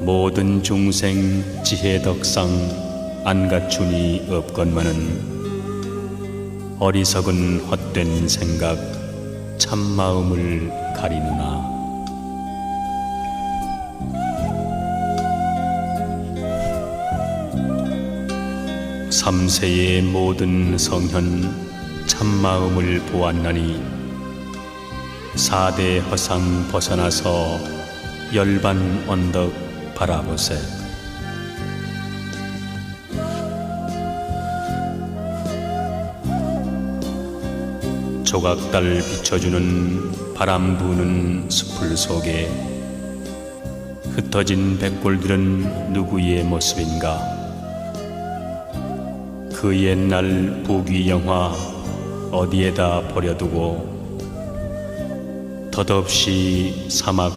모든 중생 지혜 덕상 안 갖추니 없건만은 어리석은 헛된 생각 참 마음을 가리누나. 삼세의 모든 성현 참 마음을 보았나니 사대 허상 벗어나서 열반 언덕 바라보세. 조각달 비춰주는 바람 부는 숲을 속에 흩어진 백골들은 누구의 모습인가? 그 옛날 부귀 영화 어디에다 버려두고? 덧없이 사막